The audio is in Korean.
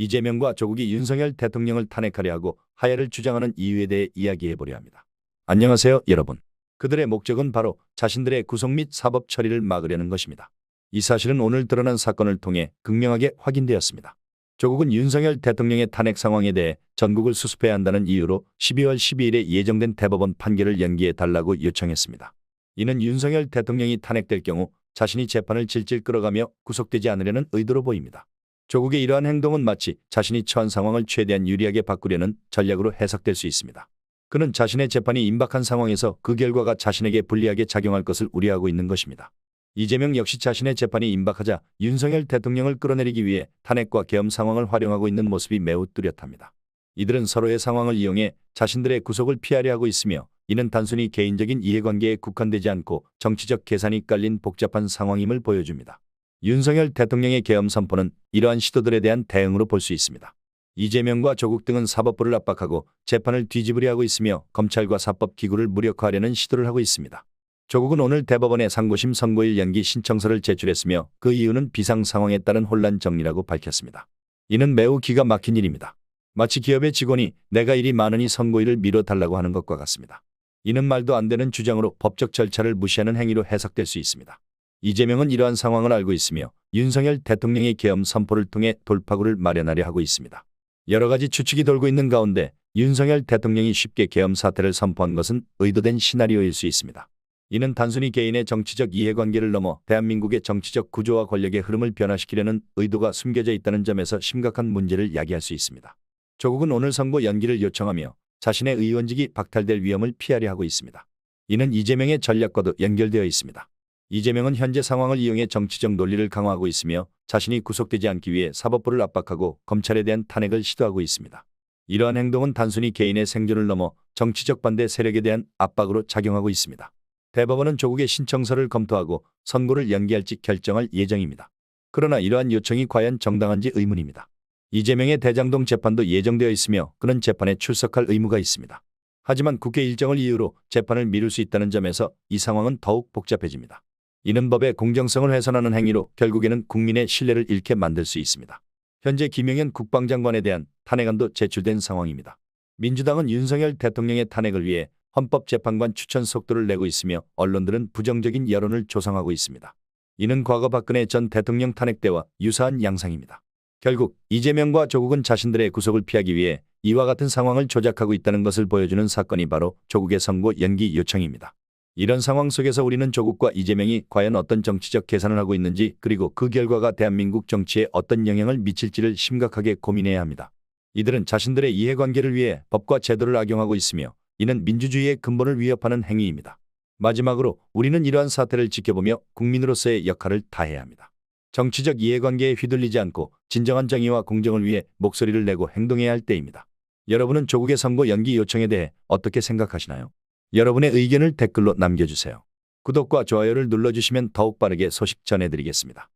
이재명과 조국이 윤석열 대통령을 탄핵하려 하고 하야를 주장하는 이유에 대해 이야기해 보려 합니다. 안녕하세요, 여러분. 그들의 목적은 바로 자신들의 구속 및 사법 처리를 막으려는 것입니다. 이 사실은 오늘 드러난 사건을 통해 극명하게 확인되었습니다. 조국은 윤석열 대통령의 탄핵 상황에 대해 전국을 수습해야 한다는 이유로 12월 12일에 예정된 대법원 판결을 연기해 달라고 요청했습니다. 이는 윤석열 대통령이 탄핵될 경우 자신이 재판을 질질 끌어가며 구속되지 않으려는 의도로 보입니다. 조국의 이러한 행동은 마치 자신이 처한 상황을 최대한 유리하게 바꾸려는 전략으로 해석될 수 있습니다. 그는 자신의 재판이 임박한 상황에서 그 결과가 자신에게 불리하게 작용할 것을 우려하고 있는 것입니다. 이재명 역시 자신의 재판이 임박하자 윤석열 대통령을 끌어내리기 위해 탄핵과 계엄 상황을 활용하고 있는 모습이 매우 뚜렷합니다. 이들은 서로의 상황을 이용해 자신들의 구속을 피하려 하고 있으며 이는 단순히 개인적인 이해관계에 국한되지 않고 정치적 계산이 깔린 복잡한 상황임을 보여줍니다. 윤석열 대통령의 계엄 선포는 이러한 시도들에 대한 대응으로 볼 수 있습니다. 이재명과 조국 등은 사법부를 압박하고 재판을 뒤집으려 하고 있으며 검찰과 사법기구를 무력화하려는 시도를 하고 있습니다. 조국은 오늘 대법원에 상고심 선고일 연기 신청서를 제출했으며 그 이유는 비상 상황에 따른 혼란 정리라고 밝혔습니다. 이는 매우 기가 막힌 일입니다. 마치 기업의 직원이 내가 일이 많으니 선고일을 미뤄달라고 하는 것과 같습니다. 이는 말도 안 되는 주장으로 법적 절차를 무시하는 행위로 해석될 수 있습니다. 이재명은 이러한 상황을 알고 있으며 윤석열 대통령의 계엄 선포를 통해 돌파구를 마련하려 하고 있습니다. 여러 가지 추측이 돌고 있는 가운데 윤석열 대통령이 쉽게 계엄 사태를 선포한 것은 의도된 시나리오일 수 있습니다. 이는 단순히 개인의 정치적 이해관계를 넘어 대한민국의 정치적 구조와 권력의 흐름을 변화시키려는 의도가 숨겨져 있다는 점에서 심각한 문제를 야기할 수 있습니다. 조국은 오늘 선거 연기를 요청하며 자신의 의원직이 박탈될 위험을 피하려 하고 있습니다. 이는 이재명의 전략과도 연결되어 있습니다. 이재명은 현재 상황을 이용해 정치적 논리를 강화하고 있으며 자신이 구속되지 않기 위해 사법부를 압박하고 검찰에 대한 탄핵을 시도하고 있습니다. 이러한 행동은 단순히 개인의 생존을 넘어 정치적 반대 세력에 대한 압박으로 작용하고 있습니다. 대법원은 조국의 신청서를 검토하고 선고를 연기할지 결정할 예정입니다. 그러나 이러한 요청이 과연 정당한지 의문입니다. 이재명의 대장동 재판도 예정되어 있으며 그는 재판에 출석할 의무가 있습니다. 하지만 국회 일정을 이유로 재판을 미룰 수 있다는 점에서 이 상황은 더욱 복잡해집니다. 이는 법의 공정성을 훼손하는 행위로 결국에는 국민의 신뢰를 잃게 만들 수 있습니다. 현재 김영현 국방장관에 대한 탄핵안도 제출된 상황입니다. 민주당은 윤석열 대통령의 탄핵을 위해 헌법재판관 추천 속도를 내고 있으며 언론들은 부정적인 여론을 조성하고 있습니다. 이는 과거 박근혜 전 대통령 탄핵 때와 유사한 양상입니다. 결국 이재명과 조국은 자신들의 구속을 피하기 위해 이와 같은 상황을 조작하고 있다는 것을 보여주는 사건이 바로 조국의 선고 연기 요청입니다. 이런 상황 속에서 우리는 조국과 이재명이 과연 어떤 정치적 계산을 하고 있는지 그리고 그 결과가 대한민국 정치에 어떤 영향을 미칠지를 심각하게 고민해야 합니다. 이들은 자신들의 이해관계를 위해 법과 제도를 악용하고 있으며 이는 민주주의의 근본을 위협하는 행위입니다. 마지막으로 우리는 이러한 사태를 지켜보며 국민으로서의 역할을 다해야 합니다. 정치적 이해관계에 휘둘리지 않고 진정한 정의와 공정을 위해 목소리를 내고 행동해야 할 때입니다. 여러분은 조국의 선거 연기 요청에 대해 어떻게 생각하시나요? 여러분의 의견을 댓글로 남겨주세요. 구독과 좋아요를 눌러주시면 더욱 빠르게 소식 전해드리겠습니다.